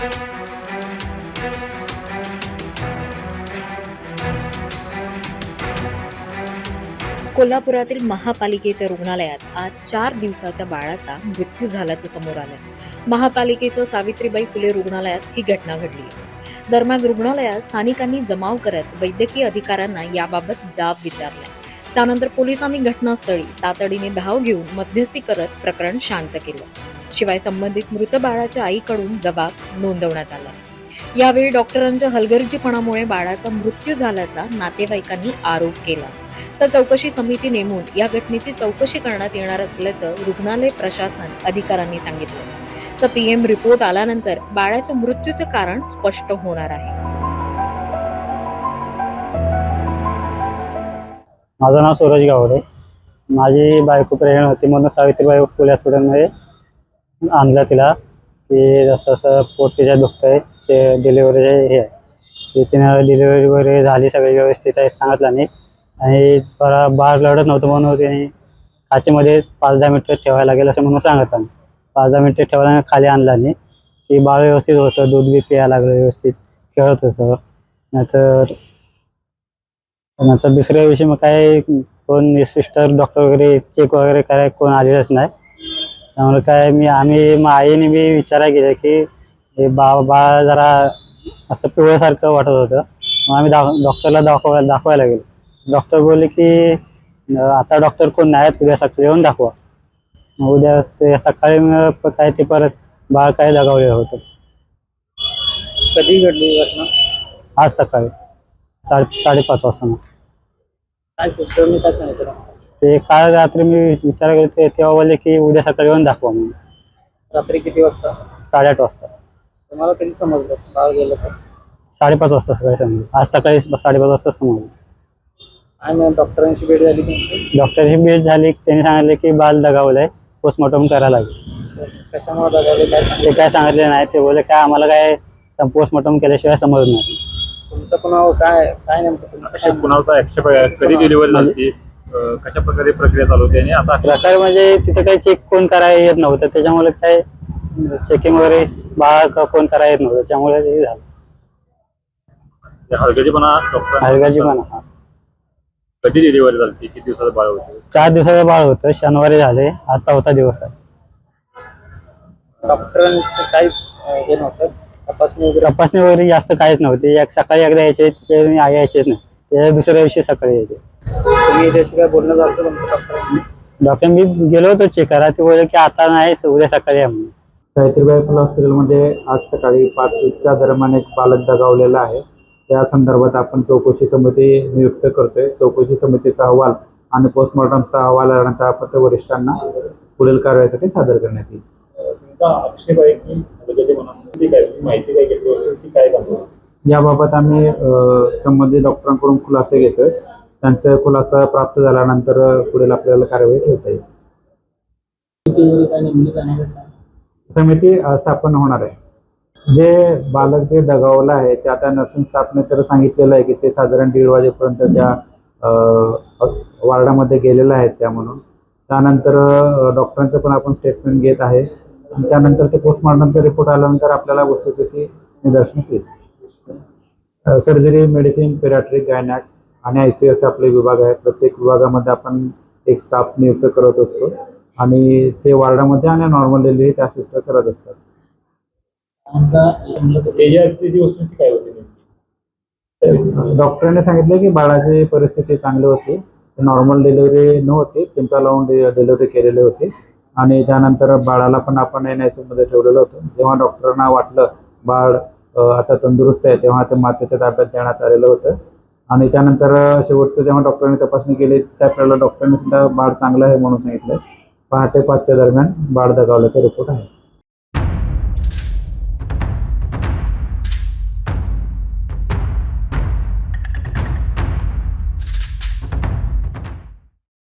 कोल्हापुरातील महापालिकेच्या रुग्णालयात आज चार दिवसाच्या बाळाचा मृत्यू झाल्याचं समोर आलं. महापालिकेच्या सावित्रीबाई फुले रुग्णालयात ही घटना घडली. दरम्यान रुग्णालयात स्थानिकांनी जमाव करत वैद्यकीय अधिकाऱ्यांना याबाबत जाब विचारला. त्यानंतर पोलिसांनी घटनास्थळी तातडीने धाव घेऊन मध्यस्थी करत प्रकरण शांत केलं. शिवाय संबंधित मृत बाळाच्या आईकडून जबाब नोंदवण्यात आला यावेळी डॉक्टरांच्या हलगर्जीपणामुळे बाळाचा मृत्यू झाल्याचा नातेवाईकांनी आरोप केला. तर चौकशी समिती नेमून या घटनेची चौकशी करण्यात येणार असल्याचं रुग्णालय प्रशासन अधिकाऱ्यांनी सांगितलं. तर पीएम रिपोर्ट आल्यानंतर बाळाच्या मृत्यूचं कारण स्पष्ट होणार आहे. माझं नाव सूरज गावडे. माझी बायको प्रेरणा होती म्हणून सावित्रीबाई फुले हॉस्पिटलमध्ये आणलं तिला की जसं असं पोट दुखत दुखतंय ते डिलिव्हरी हे आहे. की तिनं डिलिव्हरी वगैरे झाली सगळी व्यवस्थित आहे सांगितलं आणि आणि बरा बाळ लढत नव्हतं म्हणून तिने काचेमध्ये पाच दहा मिनटं ठेवायला लागेल असं म्हणून सांगितलं आणि पाच दहा मिनटं ठेवायला खाली आणलं आणि की बाळ व्यवस्थित होतं दूध बी प्यायला लागलं व्यवस्थित खेळत होतं. नाहीतर नंतर दुसऱ्या दिवशी मग काय कोण सिस्टर डॉक्टर वगैरे चेक वगैरे करायला कोण आलेलंच नाही. त्यामुळे काय मी आम्ही आईने मी विचारा केला की हे बा बाळ जरा असं पिवळ्यासारखं वाटत होतं. मग आम्ही डॉक्टरला दाखवायला दाखवायला गेलो. डॉक्टर बोलले की आता डॉक्टर कोण नाही आहेत उद्या सकाळी येऊन दाखवा. मग उद्या ते सकाळी काय ते परत बाळ काय दगावलेलं होतं. कधी घडली घटना? आज सकाळी साडे साडेपाच वाजता. काय सिस्टरने काय सांगितलं? ते काल रात्री मी विचार केला ते तेव्हा बोलले की उद्या सकाळी येऊन दाखवा म्हणून. रात्री किती वाजता? साडेआठ वाजता. तुम्हाला कधी समजलं? बाळ गेलं तर? साडेपाच वाजता सकाळी समजलं. आज सकाळी साडेपाच वाजता समजलं. आणि मग डॉक्टरांची भेट झाली तुमची? डॉक्टरची भेट झाली त्यांनी सांगितले की बाल दगावलंय पोस्टमॉर्टम करायला लागेल. कशामुळे दगावले? काय सांगितलं? ते काय सांगितले नाही ते बोलले काय आम्हाला काय पोस्टमॉर्टम केल्याशिवाय समजत नाही. तुमचं पण काय काय नेमकं तुमचं काय कुणाचा कधी डिलिव्हरी झाली? कशा प्रकारे प्रक्रिया चालू होती आणि आता प्रकार म्हणजे तिथे काही चेक कोण करायला येत नव्हतं. त्याच्यामुळे काय चेकिंग वगैरे बाळ क- कोण करायला येत नव्हतं. त्यामुळे ते झालं. हलगर्जीपणा डॉक्टर हलगाची पण हा. कधी डिलिव्हरी झाली किती दिवसाचं बाळ होते? चार दिवसाचं बाळ होतं. शनिवारी झाले. आज चौथा दिवस आहे. डॉक्टरांचं काहीच अं, हे नव्हतं. तपासणी वगैरे तपासणी वगैरे जास्त काहीच नव्हती. एक सकाळी एकदा यायचे आई यायचेच नाही. त्याच्या दुसऱ्या दिवशी सकाळी यायचे. तुम्ही याच्याशी काय बोलणं झालं होतं तुमच्या डॉक्टरांशी डॉक्टर मी गेलो होतो चेक करा ते बोलले की आता नाही उद्या सकाळी या म्हणून. सावित्रीबाई फुले हॉस्पिटलमध्ये आज सकाळी पाच च्या दरम्यान एक बालक दगावलेला आहे. त्या संदर्भात आपण चौकशी समिती नियुक्त करतोय. चौकशी समितीचा अहवाल आणि पोस्टमॉर्टमचा अहवाल आल्यानंतर आपण ते वरिष्ठांना पुढील कारवाईसाठी सादर करण्यात येईल. तुमचा आक्षेप आहे की तुम्ही माहिती काय घेतली होती? ती काय करतो याबाबत आम्ही संबंधित डॉक्टरांकडून खुलासे घेतोय. त्यांचा खुलासा प्राप्त झाल्यानंतर पुढील आपल्याला कारवाई ठेवता येईल. समिती स्थापन होणार आहे. जे बालक जे दगावलं आहे ते आता नर्सिंग स्टाफने तर सांगितलेलं आहे की ते साधारण दीड वाजेपर्यंत त्या वार्डामध्ये गेलेलं आहेत त्या म्हणून. त्यानंतर डॉक्टरांचं पण आपण स्टेटमेंट घेत आहे. त्यानंतर ते पोस्टमॉर्टमचा रिपोर्ट आल्यानंतर आपल्याला वस्तुस्थिती निदर्शनास येईल. सर्जरी मेडिसिन पेराट्रिक गायनॅक आणि आय सी असे आपले विभाग आहे प्रत्येक विभागामध्ये आपण एक स्टाफ नियुक्त करत असतो आणि ते वार्डामध्ये आणि नॉर्मल डिलिव्हरी त्या सिस्टर करत असतात. काय होती डॉक्टरांनी सांगितलं की बाळाची परिस्थिती चांगली होती. नॉर्मल डिलिव्हरी नव्हती चिमटा लावून डिलिव्हरी केलेली होती. आणि त्यानंतर बाळाला पण आपण एन आयमध्ये ठेवलेलं होतं. जेव्हा डॉक्टरांना वाटलं बाळ आता तंदुरुस्त आहे तेव्हा ते मातेच्या ताब्यात देण्यात आलेलं होतं. आणि त्यानंतर शेवटचं जेव्हा डॉक्टरांनी तपासणी केली त्यावेळेला डॉक्टरांनी सुद्धा बाळ चांगलं आहे म्हणून सांगितलं पहाटे पाचच्या दरम्यान बाळ दगावल्याचा रिपोर्ट आहे.